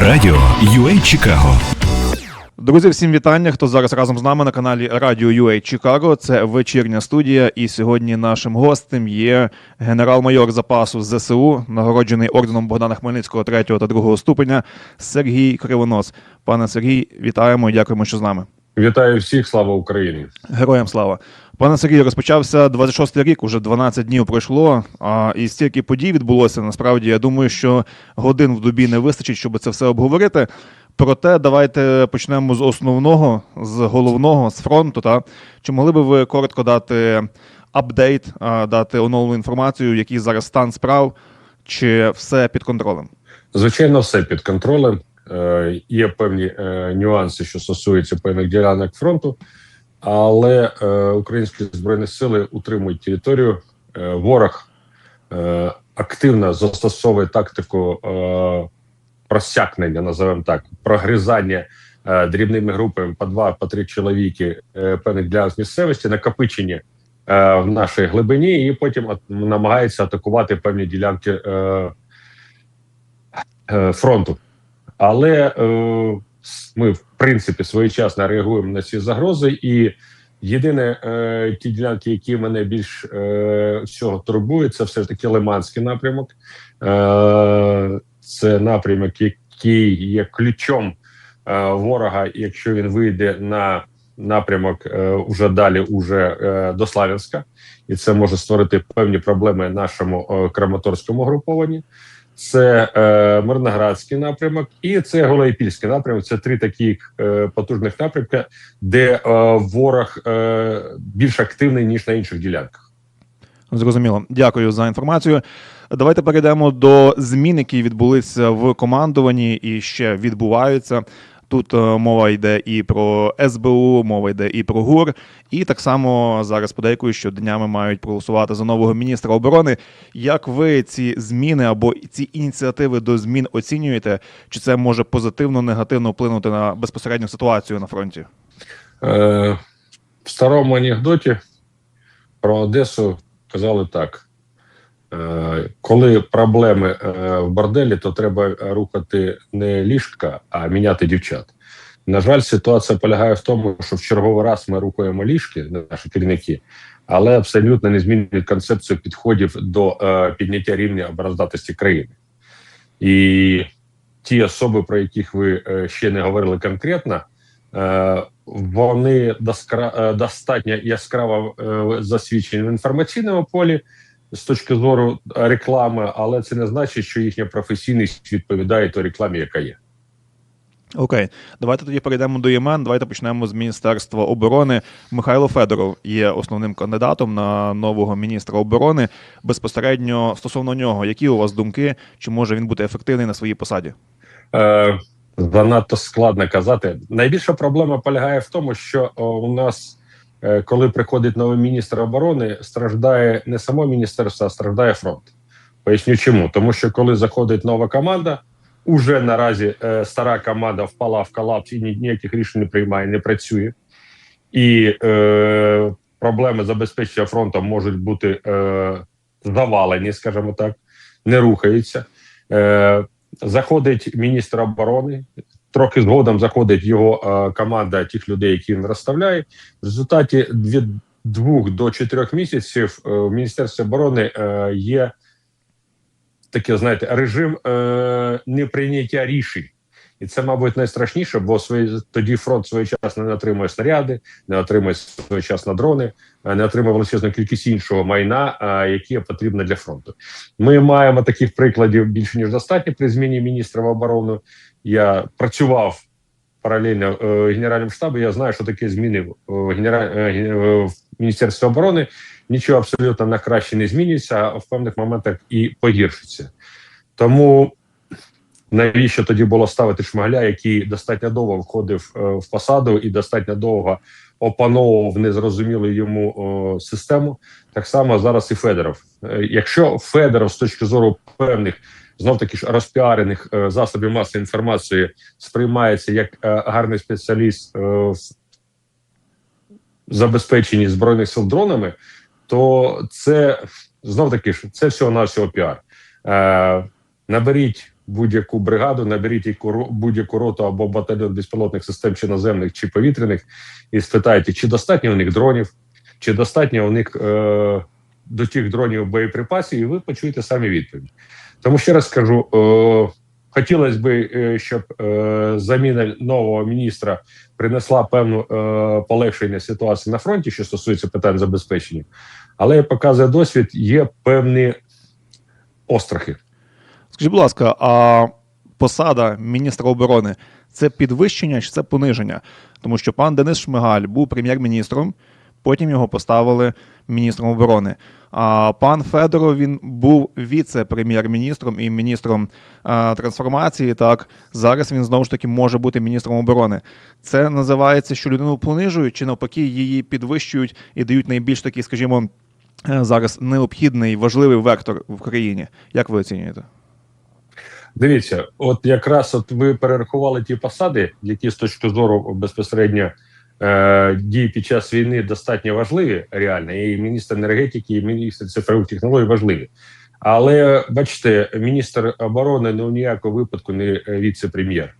Радіо UA Чикаго. Друзі, всім вітання. Хто зараз разом з нами на каналі Радіо UA Чикаго. Це вечірня студія. І сьогодні нашим гостем є генерал-майор запасу ЗСУ, нагороджений орденом Богдана Хмельницького 3 та 2 ступеня Сергій Кривонос. Пане Сергій, вітаємо і дякуємо, що з нами. Вітаю всіх, слава Україні! Героям слава. Пане Сергію, розпочався 26-й рік, уже 12 днів пройшло. А і стільки подій відбулося. Насправді, я думаю, що годин в добі не вистачить, щоб це все обговорити. Проте давайте почнемо з основного, з головного, з фронту. Та чи могли би ви коротко дати апдейт, дати оновлену інформацію, який зараз стан справ, чи все під контролем? Звичайно, все під контролем. Е, є певні е, нюанси, що стосуються певних ділянок фронту, але е, українські збройні сили утримують територію. Е, ворог е, активно застосовує тактику е, просякнення, називаємо так, прогризання е, дрібними групами по два, по три чоловіки е, певних ділянок місцевості, накопичення е, в нашій глибині, і потім от, намагається атакувати певні ділянки е, е, фронту. Але е, ми, в принципі, своєчасно реагуємо на ці загрози. І єдине, е, ті ділянки, які мене більш е, всього турбують, це все ж таки Лиманський напрямок. Е, це напрямок, який є ключом е, ворога, якщо він вийде на напрямок е, уже далі, уже е, до Славянська, і це може створити певні проблеми нашому е, Краматорському групованні це е, Мирноградський напрямок і це Голоїпільський напрямок. Це три такі е, потужних напрямки, де е, ворог е, більш активний ніж на інших ділянках. Зрозуміло. Дякую за інформацію. Давайте перейдемо до змін, які відбулися в командуванні і ще відбуваються. Тут е, мова йде і про СБУ, мова йде і про ГУР. І так само зараз подейкують, що днями мають проголосувати за нового міністра оборони. Як ви ці зміни або ці ініціативи до змін оцінюєте? Чи це може позитивно, негативно вплинути на безпосередню ситуацію на фронті? Е, в старому анекдоті про Одесу казали так: коли проблеми е, в борделі, то треба рухати не ліжка, а міняти дівчат. На жаль, ситуація полягає в тому, що в черговий раз ми рухаємо ліжки, наші керівники, але абсолютно не змінюють концепцію підходів до е, підняття рівня обороздатості країни. І ті особи, про яких ви е, ще не говорили конкретно, е, вони е, достатньо яскраво е, засвідчені в інформаційному полі з точки зору реклами, але це не значить, що їхня професійність відповідає той рекламі, яка є. Окей, давайте тоді перейдемо до імен. Давайте почнемо з Міністерства оборони. Михайло Федоров є основним кандидатом на нового міністра оборони. Безпосередньо стосовно нього, які у вас думки? Чи може він бути ефективний на своїй посаді? Е, занадто складно казати. Найбільша проблема полягає в тому, що у нас, е, коли приходить новий міністр оборони, страждає не само міністерство, а страждає фронт. Поясню чому. Тому що коли заходить нова команда, уже наразі е, стара команда впала в колапс і ні- ніяких рішень не приймає, не працює. І е, проблеми забезпечення фронтом можуть бути е, завалені, скажімо так, не рухаються. Е, заходить міністр оборони. Трохи згодом заходить його е, команда тих людей, які він розставляє. В результаті від двох до чотирьох місяців е, в міністерстві оборони е, є таке, знаєте, режим неприйняття рішень. І це, мабуть, найстрашніше, бо свої, тоді фронт своєчасно не отримує снаряди, не отримує своєчасно дрони, не отримує величезну кількість іншого майна, яке потрібно для фронту. Ми маємо таких прикладів більше ніж достатньо при зміні міністра оборони. Я працював паралельно е, генеральним штабом. Я знаю, що таке зміни в, е, е, в міністерстві оборони. Нічого абсолютно на краще не змінюється, а в певних моментах і погіршиться. Тому навіщо тоді було ставити шмаля, який достатньо довго входив в посаду і достатньо довго опановував незрозумілу йому о, систему. Так само зараз і Федоров. Якщо Федоров з точки зору певних знов таки ж розпіарених е, засобів масової інформації сприймається як е, гарний спеціаліст е, в забезпеченні збройних сил дронами, то це знов таки ж це всього навсього піар. Наберіть будь-яку бригаду, наберіть будь-яку роту або батальйон безпілотних систем, чи наземних, чи повітряних, і спитайте, чи достатньо у них дронів, чи достатньо у них е, до тих дронів боєприпасів, і ви почуєте самі відповідь. Тому ще раз скажу: е, хотілося б, е, щоб е, заміна нового міністра принесла певну полегшення ситуації на фронті, що стосується питань забезпечення, але як показує досвід, є певні острахи. Скажіть, будь ласка, а посада міністра оборони це підвищення чи це пониження? Тому що пан Денис Шмигаль був прем'єр-міністром, потім його поставили міністром оборони. А пан Федоров він був віце-прем'єр-міністром і міністром а, трансформації. Так зараз він знову ж таки може бути міністром оборони. Це називається, що людину понижують, чи навпаки її підвищують і дають найбільш такий, скажімо, е, зараз необхідний важливий вектор в країні. Як ви оцінюєте? Дивіться, от якраз от ви перерахували ті посади, які з точки зору безпосередньо е, дій під час війни достатньо важливі, реально, і міністр енергетики, і міністр цифрових технологій важливі. Але бачите, міністр оборони ну в ніякому випадку не віце-прем'єр.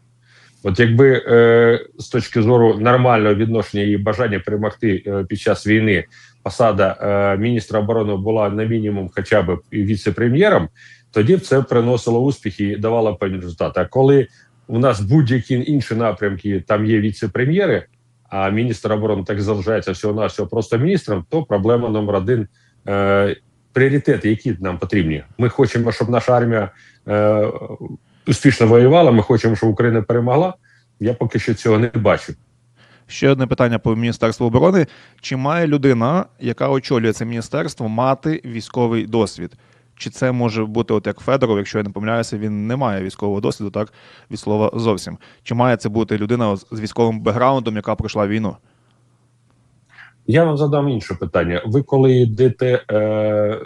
От якби е, з точки зору нормального відношення і бажання перемогти е, під час війни посада міністра оборони була на мінімум, хоча б віце-прем'єром, тоді б це приносило успіхи і давало певні результати. А коли у нас будь-які інші напрямки там є віце-прем'єри, а міністр оборони так залишається всього на всього просто міністром, то проблема номер один е, пріоритети, які нам потрібні. Ми хочемо, щоб наша армія е, успішно воювала. Ми хочемо, щоб Україна перемогла. Я поки що цього не бачу. Ще одне питання по Міністерству оборони: чи має людина, яка очолює це міністерство, мати військовий досвід? Чи це може бути, от як Федоров, якщо я не помиляюся, він не має військового досвіду, так від слова зовсім. Чи має це бути людина з військовим бекграундом, яка пройшла війну? Я вам задам інше питання. Ви коли йдете е,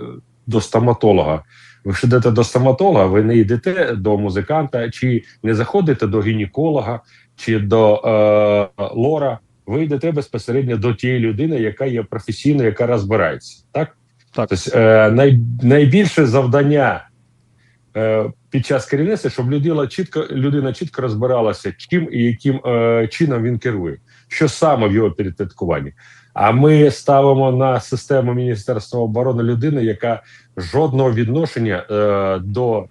до стоматолога, ви ж йдете до стоматолога, ви не йдете до музиканта, чи не заходите до гінеколога, чи до е, лора. Ви йдете безпосередньо до тієї людини, яка є професійною, яка розбирається. Так, Так. тобто е, най, найбільше завдання е, під час керівництва, щоб людина чітко людина чітко розбиралася, чим і яким е, чином він керує, що саме в його підпорядкуванні. А ми ставимо на систему Міністерства оборони людину, яка жодного відношення е, до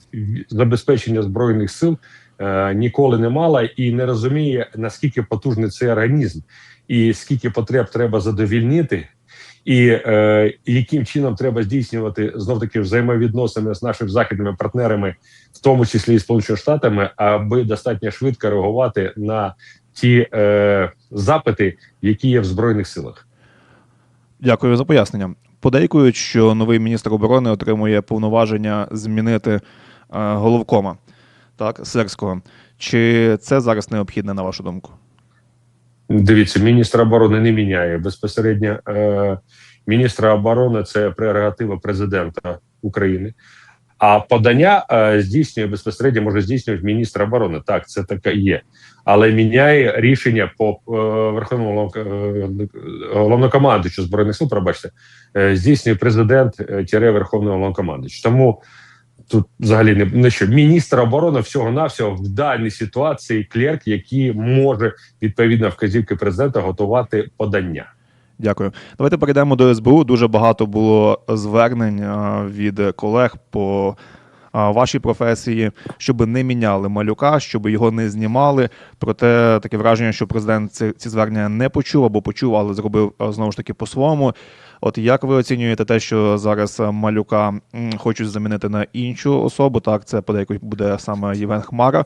забезпечення збройних сил е, ніколи не мала і не розуміє наскільки потужний цей організм, і скільки потреб треба задовільнити, і е, яким чином треба здійснювати знов таки взаємовідносини з нашими західними партнерами, в тому числі і Сполученими Штатами, аби достатньо швидко реагувати на ті е, запити, які є в збройних силах. Дякую за пояснення. Подейкують, що новий міністр оборони отримує повноваження змінити е, головкома, так, Сирського. Чи це зараз необхідне, на вашу думку? Дивіться, міністр оборони не міняє безпосередньо. Е, міністра оборони це прерогатива президента України. А подання е, здійснює безпосередньо може здійснювати міністр оборони. Так, це таке є, але міняє рішення по е, верховному головнокомандуючу збройних сил. Пробачте, здійснює президент е, тире верховного головнокомандуюча. Тому тут взагалі не, не що міністр оборони всього навсього в даній ситуації клерк, який може відповідно вказівки президента готувати подання. Дякую. Давайте перейдемо до СБУ. Дуже багато було звернень від колег по вашій професії, щоб не міняли малюка, щоб його не знімали. Проте таке враження, що президент ці, ці звернення не почув або почув, але зробив е, знову ж таки по-своєму. От як ви оцінюєте те, що зараз малюка хочуть замінити на іншу особу? Так, це подейкують буде саме Євген Хмара.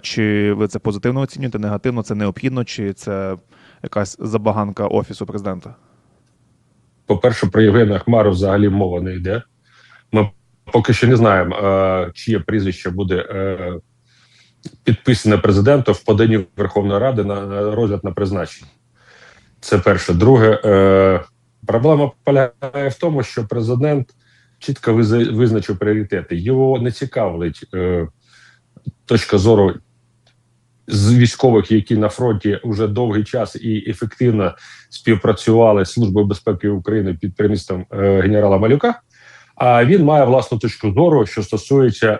Чи ви це позитивно оцінюєте, негативно? Це необхідно, чи це якась забаганка офісу президента? По-перше, про Євгена Хмару взагалі мова не йде. Ми поки що не знаємо, е, чиє прізвище буде е, підписане президентом в поданні Верховної Ради на розгляд на призначення. Це перше. Друге, е, проблема полягає в тому, що президент чітко визначив пріоритети. Його не цікавить точка зору з військових, які на фронті вже довгий час і ефективно співпрацювали з Службою безпеки України під керівництвом генерала Малюка. А він має власну точку зору, що стосується е,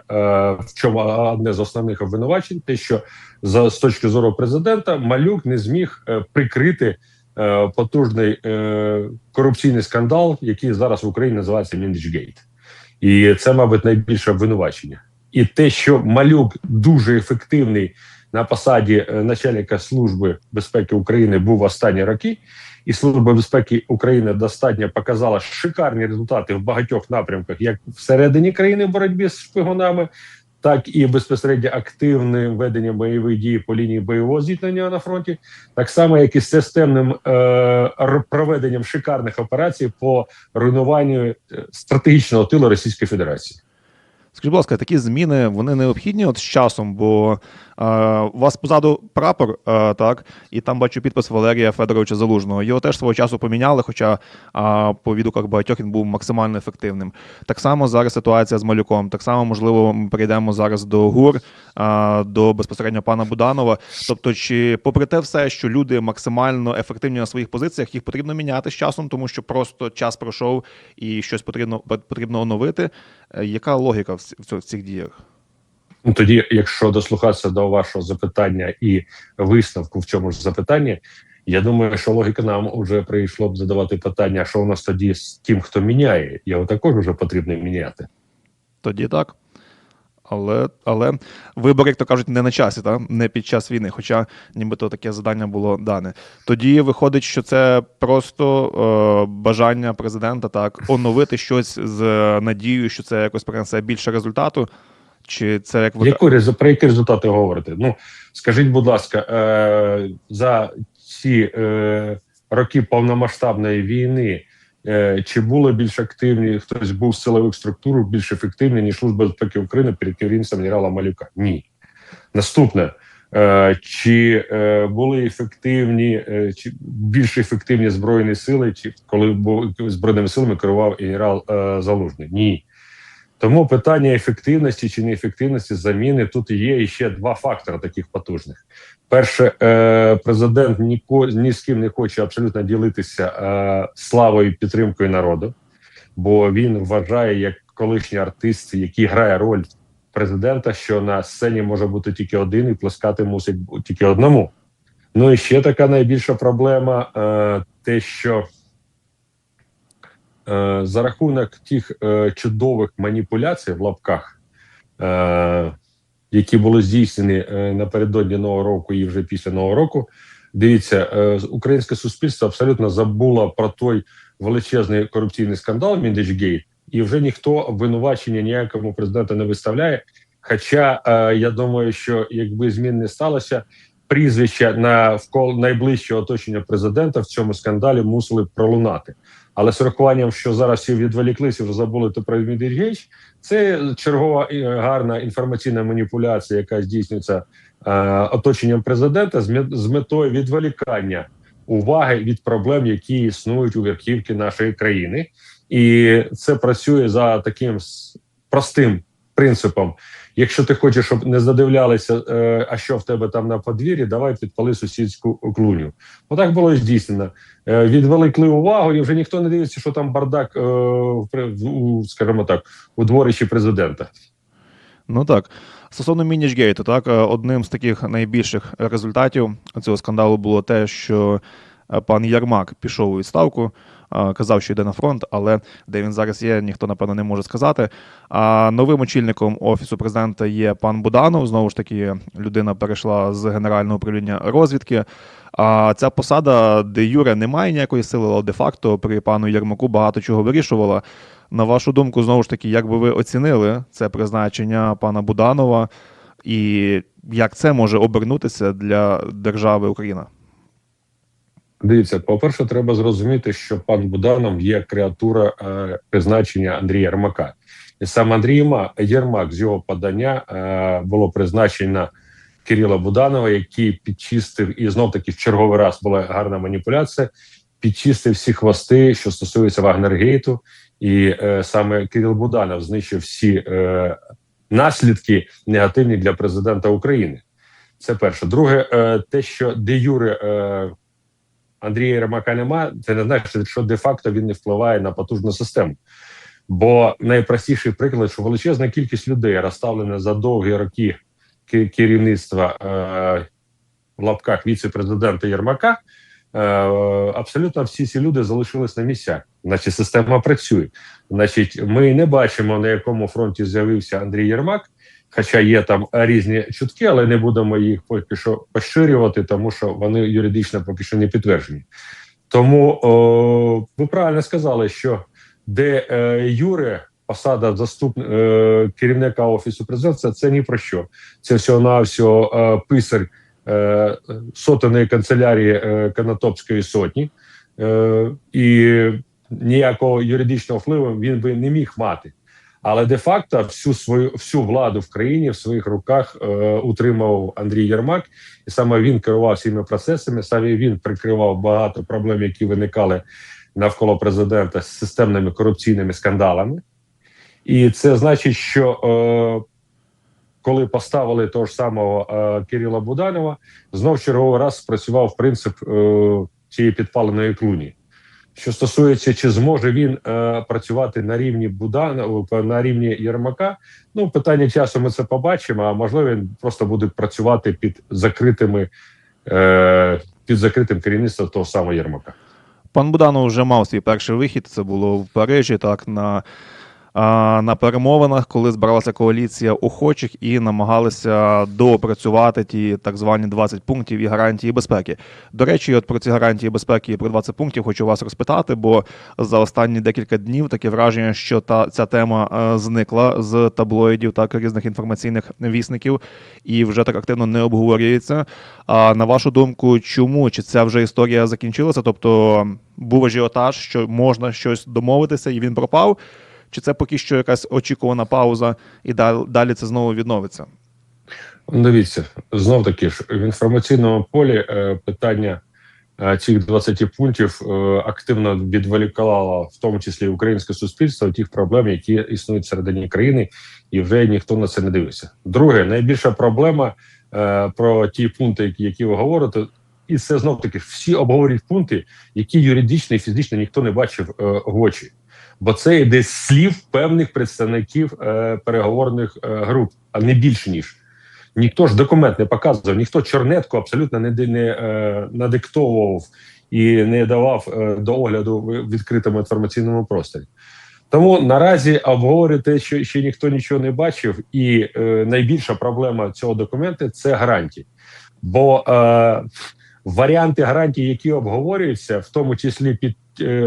в чому одне з основних обвинувачень, те, що за з точки зору президента Малюк не зміг е, прикрити е, потужний корупційний скандал, який зараз в Україні називається Міндічгейт. І це, мабуть, найбільше обвинувачення. І те, що Малюк дуже ефективний на посаді начальника служби безпеки України був останні роки, і служба безпеки України достатньо показала шикарні результати в багатьох напрямках, як всередині країни в боротьбі з шпигунами, так і безпосередньо активним веденням бойових дій по лінії бойового зіткнення на фронті, так само як і системним е, проведенням шикарних операцій по руйнуванню е, стратегічного тилу Російської Федерації. Скажіть, будь ласка, такі зміни вони необхідні от з часом, бо у вас позаду прапор, е, так, і там бачу підпис Валерія Федоровича Залужного. Його теж свого часу поміняли, хоча е, по відгуках багатьох він був максимально ефективним. Так само зараз ситуація з Малюком. Так само, можливо, ми перейдемо зараз до ГУР, е, до безпосередньо пана Буданова. Тобто, чи попри те все, що люди максимально ефективні на своїх позиціях, їх потрібно міняти з часом, тому що просто час пройшов і щось потрібно потрібно оновити. Е, Яка логіка в цих діях? Ну тоді, якщо дослухатися до вашого запитання і висновку в цьому ж запитанні, я думаю, що логіка нам вже прийшло б задавати питання, що у нас тоді з тим, хто міняє, його також вже потрібно міняти. Тоді так. Але, але вибори, як то кажуть, не на часі, та? не під час війни, хоча нібито таке завдання було дане. Тоді виходить, що це просто е, бажання президента так оновити щось з надією, що це якось принесе більше результату. Чи це як ви Яку про які результати говорите? Ну скажіть, будь ласка, е, за ці е, роки повномасштабної війни. е, Чи були більш активні, хтось був з силових структур більш ефективний, ніж Служба безпеки України перед керівництвом генерала Малюка? Ні. Наступне. Е, Чи е, були ефективні, е, чи більш ефективні збройні сили, чи коли був збройними силами керував генерал Залужний? Ні. Тому питання ефективності чи неефективності заміни тут є ще два фактори таких потужних. Перше, е, президент ніко, ні з ким не хоче абсолютно ділитися е, славою і підтримкою народу, бо він вважає, як колишній артист, який грає роль президента, що на сцені може бути тільки один і плескати мусить тільки одному. Ну і ще така найбільша проблема: е, те, що за рахунок тих е, чудових маніпуляцій в лапках, е, які були здійснені е, напередодні нового року і вже після нового року. Дивіться, е, українське суспільство абсолютно забуло про той величезний корупційний скандал Міндичгейт, і вже ніхто обвинувачення ніякому президенту не виставляє. Хоча е, я думаю, що якби змін не сталося, прізвища навколо найближчого оточення президента в цьому скандалі мусили пролунати. Але з урахуванням, що зараз всі відволіклися, вже забули то про Міндичгейт, це чергова гарна інформаційна маніпуляція, яка здійснюється е, оточенням президента з метою відволікання уваги від проблем, які існують у верхівці нашої країни, і це працює за таким простим принципом. Якщо ти хочеш, щоб не задивлялися, е, а що в тебе там на подвір'ї, давай підпали сусідську клуню. Отак було здійснено. Е, відволікли увагу, і вже ніхто не дивиться, що там бардак, е, скажімо так, у дворищі президента. Ну так. Стосовно Мінічгейту, так, е, одним з таких найбільших результатів цього скандалу було те, що е, пан Ярмак пішов у відставку, казав, що йде на фронт, але де він зараз є, ніхто, напевно, не може сказати. А новим очільником Офісу президента є пан Буданов. Знову ж таки, людина перейшла з Генерального управління розвідки. А ця посада, де Юре не має ніякої сили, але де-факто при пану Єрмаку багато чого вирішувала. На вашу думку, знову ж таки, як би ви оцінили це призначення пана Буданова, і як це може обернутися для держави Україна? Дивіться, по-перше, треба зрозуміти, що пан Буданов є креатура е, призначення Андрія Єрмака. І сам Андрій Єрмак з його подання е, було призначено Кирила Буданова, який підчистив, і знов таки в черговий раз була гарна маніпуляція. Підчистив всі хвости, що стосується Вагнергейту, і е, саме Кирил Буданов знищив всі е, наслідки негативні для президента України. Це перше. Друге, е, те, що де Юре е, Андрія Єрмака нема, це не значить, що де-факто він не впливає на потужну систему. Бо найпростіший приклад, що величезна кількість людей розставлена за довгі роки керівництва е, в лапках віце-президента Єрмака. Е, абсолютно всі ці люди залишились на місцях. Значить, система працює. Значить, ми не бачимо на якому фронті з'явився Андрій Єрмак. Хоча є там різні чутки, але не будемо їх поки що поширювати, тому що вони юридично поки що не підтверджені. Тому о, ви правильно сказали, що де е, Юре посада заступ е, керівника офісу президента, це ні про що. Це всього навсього е, писар е, сотеної канцелярії е, Канатопської сотні, е, і ніякого юридичного впливу він би не міг мати. Але де-факто всю свою всю владу в країні в своїх руках е, утримав Андрій Єрмак, і саме він керував всіми процесами. Саме він прикривав багато проблем, які виникали навколо президента з системними корупційними скандалами. І це значить, що е, коли поставили того ж самого е, Кирила Буданова, знов черговий раз спрацював принцип е, цієї підпаленої клуні. Що стосується, чи зможе він е, працювати на рівні Будана на рівні Єрмака, ну питання часу ми це побачимо. А можливо, він просто буде працювати під закритими е, під закритим керівництвом того самого Єрмака. Пан Буданов вже мав свій перший вихід. Це було в Парижі, так на, на перемовинах, коли збиралася коаліція охочих і намагалися доопрацювати ті так звані 20 пунктів і гарантії безпеки. До речі, от про ці гарантії безпеки і про 20 пунктів хочу вас розпитати, бо за останні декілька днів таке враження, що та ця тема е, зникла з таблоїдів так різних інформаційних вісників і вже так активно не обговорюється. А на вашу думку, чому чи ця вже історія закінчилася? Тобто був ажіотаж, що можна щось домовитися, і він пропав? Чи це поки що якась очікувана пауза, і дал- далі це знову відновиться? Дивіться, знов таки ж в інформаційному полі е, питання е, цих 20 пунктів е, активно відволікало, в тому числі українське суспільство, тих проблем, які існують всередині країни, і вже ніхто на це не дивиться. Друге, найбільша проблема про ті пункти, які ви говорите, і це знов таки всі обговорюють пункти, які юридично і фізично ніхто не бачив е, в очі. Бо це йде з слів певних представників е, переговорних е, груп, а не більше ніж. Ніхто ж документ не показував, ніхто чорнетку абсолютно не, не е, надиктовував і не давав е, до огляду в відкритому інформаційному просторі. Тому наразі обговорює те, що ще ніхто нічого не бачив, і е, найбільша проблема цього документу це гарантії. Бо е, варіанти гарантій, які обговорюються, в тому числі під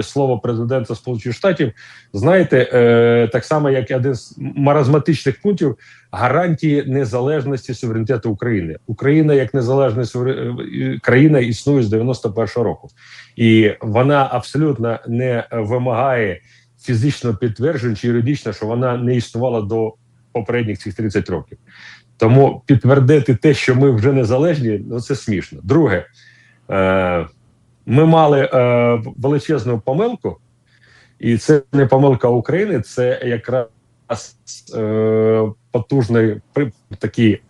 слово президента Сполучених Штатів, знаєте, е, так само як один з маразматичних пунктів гарантії незалежності суверенітету України. Україна як незалежна е, країна існує з 91-го року, і вона абсолютно не вимагає фізичного підтвердження чи юридично, що вона не існувала до попередніх цих 30 років. Тому підтвердити те, що ми вже незалежні, ну це смішно. Друге, е, ми мали е, величезну помилку, і це не помилка України, це якраз е, потужний такий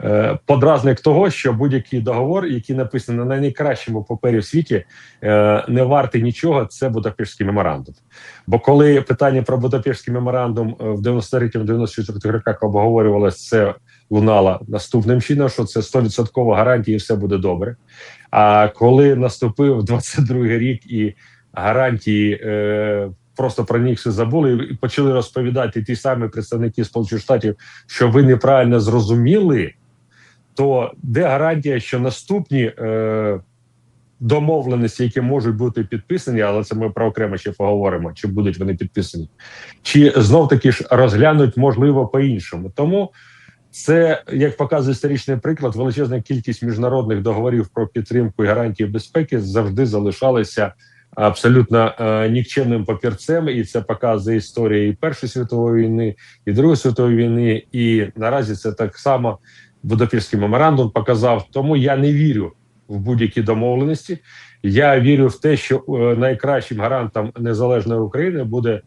е, подразник того, що будь-який договор, який написаний на найкращому папері в світі, е, не вартий нічого. Це Будапештський меморандум. Бо коли питання про Будапештський меморандум е, в 93-94 роках обговорювалося, це лунало наступним чином, що це 100% гарантії, і все буде добре. А коли наступив 22-й рік і гарантії е, просто про них все забули і почали розповідати ті самі представники Сполучених Штатів, що ви неправильно зрозуміли, то де гарантія, що наступні е, домовленості, які можуть бути підписані, але це ми про окремо ще поговоримо, чи будуть вони підписані, чи знов таки ж розглянуть можливо по-іншому. Тому це, як показує історичний приклад, величезна кількість міжнародних договорів про підтримку і гарантії безпеки завжди залишалися абсолютно е, нікчемним папірцем, і це показує історія і Першої світової війни, і Другої світової війни. І наразі це так само Будапештський меморандум показав. Тому я не вірю в будь-які домовленості. Я вірю в те, що е, найкращим гарантом незалежної України буде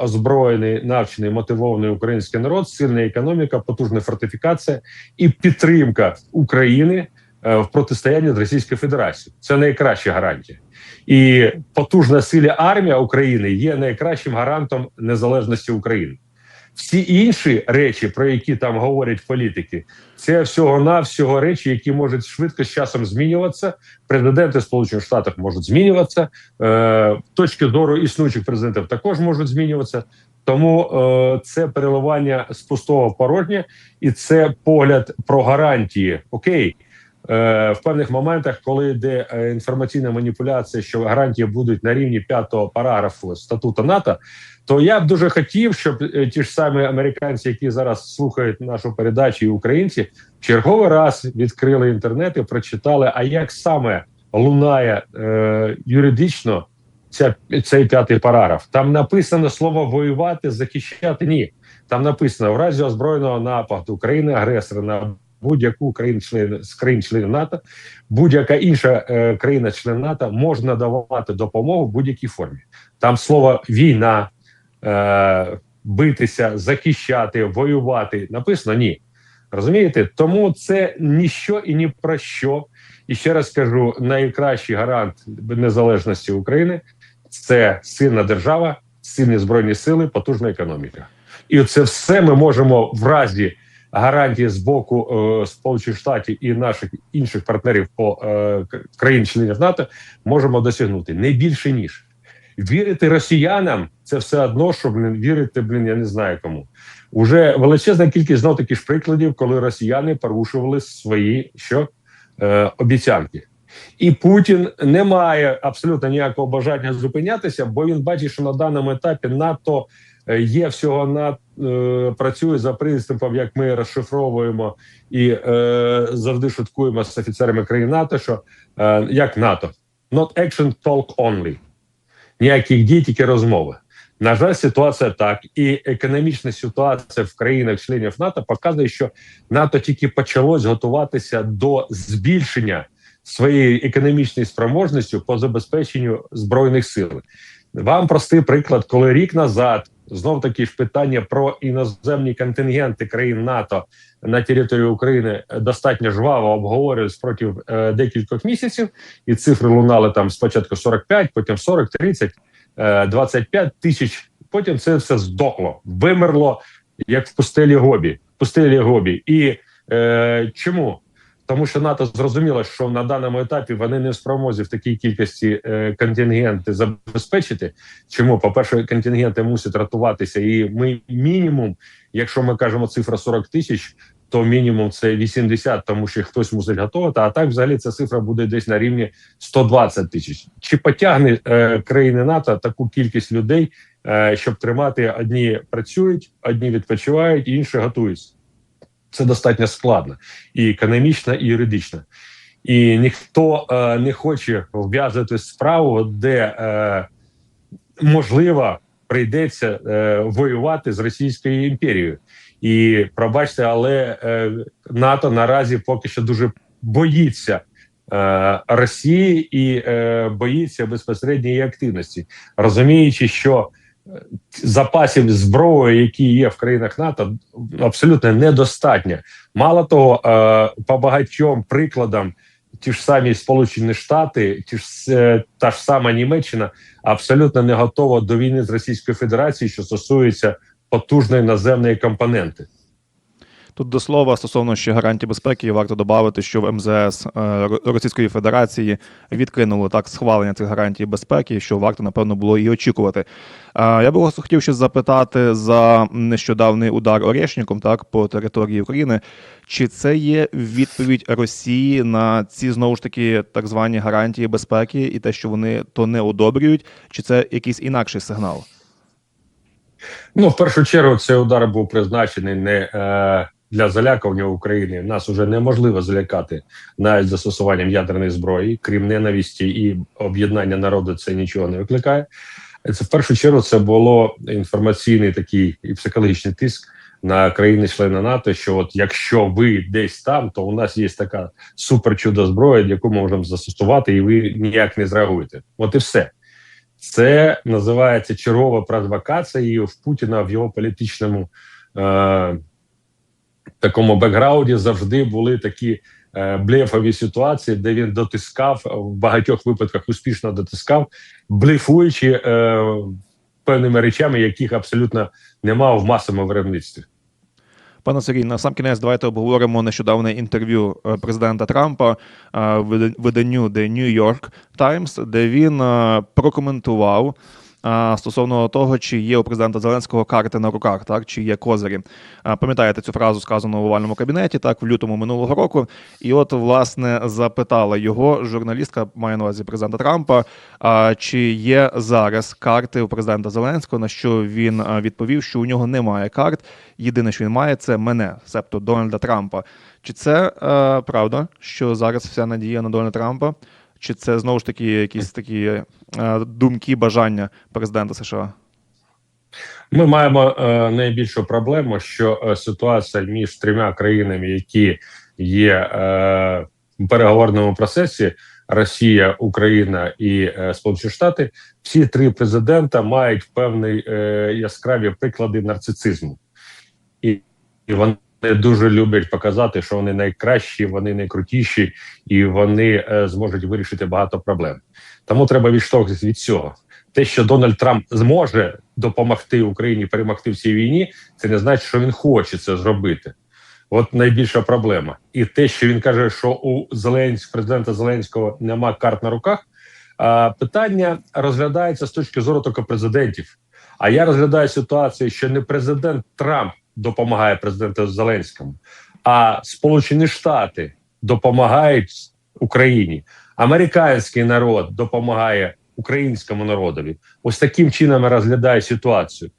озброєний, навчений, мотивований український народ, сильна економіка, потужна фортифікація і підтримка України е, в протистоянні з Російською Федерацією. Це найкраща гарантія. І потужна сила армія України є найкращим гарантом незалежності України. Всі інші речі, про які там говорять політики, це всього навсього речі, які можуть швидко з часом змінюватися. Президенти Сполучених Штатів можуть змінюватися. Е, точки зору існуючих президентів також можуть змінюватися. Тому е, це переливання з пустого в порожнє, і це погляд про гарантії. Окей, е, в певних моментах, коли йде е, інформаційна маніпуляція, що гарантії будуть на рівні п'ятого параграфу статуту НАТО, то я б дуже хотів, щоб е, ті ж самі американці, які зараз слухають нашу передачу, і українці, черговий раз відкрили інтернет і прочитали, а як саме лунає е, юридично ця, цей п'ятий параграф. Там написано слово воювати, захищати. Ні, там написано в разі озброєного нападу України агресора на будь-яку країну член з країн членів НАТО, будь-яка інша е, країна член НАТО може надавати допомогу в будь-якій формі. Там слово війна, е, битися, захищати, воювати написано ні. Розумієте? Тому це ніщо і ні про що. І ще раз кажу: найкращий гарант незалежності України це сильна держава, сильні збройні сили, потужна економіка. І це все ми можемо в разі гарантії з боку е, Сполучених Штатів і наших інших партнерів по е, країн-членів НАТО можемо досягнути не більше ніж вірити росіянам. Це все одно, що блін, вірити, блін, я не знаю кому. Уже величезна кількість знов таки ж прикладів, коли росіяни порушували свої що е, обіцянки. І Путін не має абсолютно ніякого бажання зупинятися, бо він бачить, що на даному етапі НАТО е, є всього на е, працює за принципом, як ми розшифровуємо і е, завжди шуткуємо з офіцерами країн НАТО, що е, як НАТО not action talk only. ніяких дій, тільки розмови. На жаль, ситуація так, і економічна ситуація в країнах-членів НАТО показує, що НАТО тільки почалось готуватися до збільшення своєї економічної спроможності по забезпеченню збройних сил. Вам простий приклад, коли рік назад знов таки ж питання про іноземні контингенти країн НАТО на території України достатньо жваво обговорювалися протягом е, декількох місяців, і цифри лунали там спочатку 45, потім 40, 30, е, 25 тисяч. Потім це все здохло, вимерло як в пустелі Гобі. В пустелі Гобі. І е, чому? Тому що НАТО зрозуміло, що на даному етапі вони не в спромозі в такій кількості е, контингенти забезпечити. Чому по перше, контингенти мусять рятуватися, і ми мінімум, якщо ми кажемо цифра 40 тисяч, то мінімум це 80, тому що хтось мусить готувати. А так, взагалі, ця цифра буде десь на рівні 120 тисяч. Чи потягне е, країни НАТО таку кількість людей, е, щоб тримати одні працюють, одні відпочивають, інші готуються? Це достатньо складно і економічно, і юридично. І ніхто е, не хоче вв'язати справу, де е, можливо прийдеться е, воювати з Російською імперією. І пробачте, але е, НАТО наразі поки що дуже боїться е, Росії і е, боїться безпосередньої активності, розуміючи, що запасів зброї, які є в країнах НАТО, абсолютно недостатньо. Мало того, е, по багатьом прикладам, ті ж самі Сполучені Штати, ті ж е, та ж сама Німеччина абсолютно не готова до війни з Російською Федерацією, що стосується потужної наземної компоненти. Тут до слова стосовно ще гарантій безпеки, варто додати, що в МЗС е, Російської Федерації відкинули так схвалення цих гарантій безпеки, що варто напевно було і очікувати. Я би хотів ще запитати за нещодавний удар Орешником, так по території України. Чи це є відповідь Росії на ці знову ж таки так звані гарантії безпеки, і те, що вони то не одобрюють, чи це якийсь інакший сигнал? Ну, в першу чергу, цей удар був призначений не е, для залякування України. Нас вже неможливо залякати навіть застосуванням ядерної зброї, крім ненависті і об'єднання народу, це нічого не викликає. Це в першу чергу це було інформаційний такий і психологічний тиск на країни-члени НАТО. Що от якщо ви десь там, то у нас є така суперчудо зброя, яку ми можемо застосувати, і ви ніяк не зреагуєте. От і все. Це називається чергова провокація в Путіна в його політичному е, такому бекграунді завжди були такі е, блефові ситуації, де він дотискав в багатьох випадках успішно дотискав, блефуючи е, певними речами, яких абсолютно немає в масовому виробництві. Пане Сергій, на сам кінець давайте обговоримо нещодавне інтерв'ю е, президента Трампа е, виданню The New York Times, де він е, прокоментував стосовно того, чи є у президента Зеленського карти на руках, так чи є козирі. Пам'ятаєте цю фразу, сказану в овальному кабінеті, так в лютому минулого року. І от власне запитала його журналістка, має на увазі президента Трампа, чи є зараз карти у президента Зеленського, на що він відповів, що у нього немає карт. Єдине, що він має, це мене, себто Дональда Трампа. Чи це е, правда, що зараз вся надія на Дональда Трампа? Чи це знову ж таки якісь такі е, думки, бажання президента США? Ми маємо е, найбільшу проблему, що е, ситуація між трьома країнами, які є в переговорному процесі: Росія, Україна і Сполучені Штати, всі три президента мають певні яскраві приклади нарцисизму, і, і вони дуже люблять показати, що вони найкращі, вони найкрутіші, і вони е, зможуть вирішити багато проблем. Тому треба відштовхуватися від цього те, що Дональд Трамп зможе допомогти Україні перемогти в цій війні, це не значить, що він хоче це зробити. От найбільша проблема. І те, що він каже, що у Зеленського президента Зеленського нема карт на руках. Питання розглядається з точки зору тільки президентів. А я розглядаю ситуацію, що не президент Трамп допомагає президенту Зеленському, а Сполучені Штати допомагають Україні. Американський народ допомагає українському народові. Ось таким чином я розглядаю ситуацію.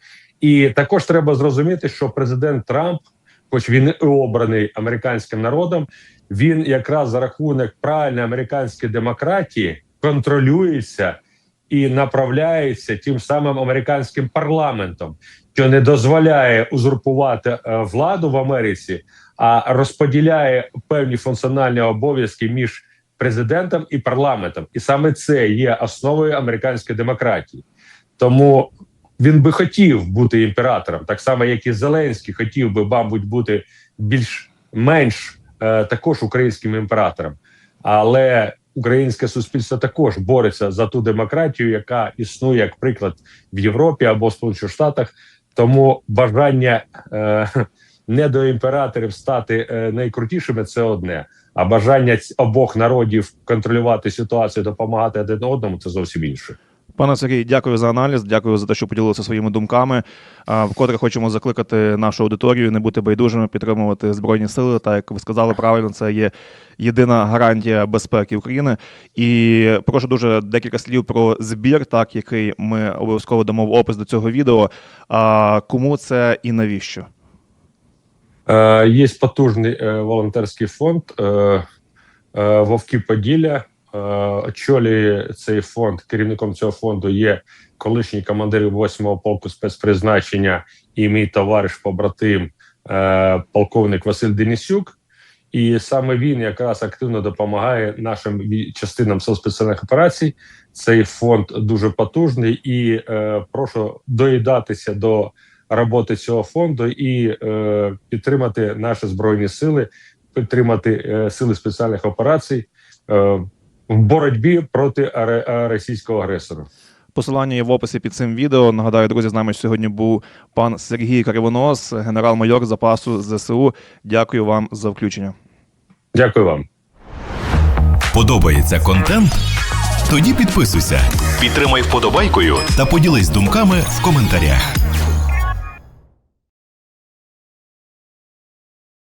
І також треба зрозуміти, що президент Трамп, хоч він і обраний американським народом, він якраз за рахунок правильної американської демократії контролюється і направляється тим самим американським парламентом, що не дозволяє узурпувати е, владу в Америці, а розподіляє певні функціональні обов'язки між президентом і парламентом, і саме це є основою американської демократії. Тому він би хотів бути імператором, так само як і Зеленський хотів би, мабуть, бути більш-менш е, також українським імператором, але українське суспільство також бореться за ту демократію, яка існує як приклад в Європі або в Сполучених Штатах. Тому бажання е, не до імператорів стати е, найкрутішими це одне. А бажання обох народів контролювати ситуацію, допомагати один одному це зовсім інше. Пане Сергій, дякую за аналіз. Дякую за те, що поділилися своїми думками. Вкотре хочемо закликати нашу аудиторію не бути байдужими, підтримувати збройні сили. Так як ви сказали правильно, це є єдина гарантія безпеки України. І прошу дуже декілька слів про збір, так який ми обов'язково дамо в опис до цього відео. А кому це і навіщо? Е, є потужний е, волонтерський фонд е, Вовки Поділля. Е, очолює цей фонд. Керівником цього фонду є колишній командир 8-го полку спецпризначення і мій товариш побратим е, полковник Василь Денисюк. І саме він якраз активно допомагає нашим частинам сил спеціальних операцій. Цей фонд дуже потужний, і е, прошу доїдатися до роботи цього фонду і е, підтримати наші збройні сили, підтримати е, сили спеціальних операцій е, в боротьбі проти російського агресора. Посилання є в описі під цим відео. Нагадаю, друзі, з нами сьогодні був пан Сергій Кривонос, генерал-майор запасу ЗСУ. Дякую вам за включення. Дякую вам. Подобається контент? Тоді підписуйся, підтримай вподобайкою та поділись думками в коментарях.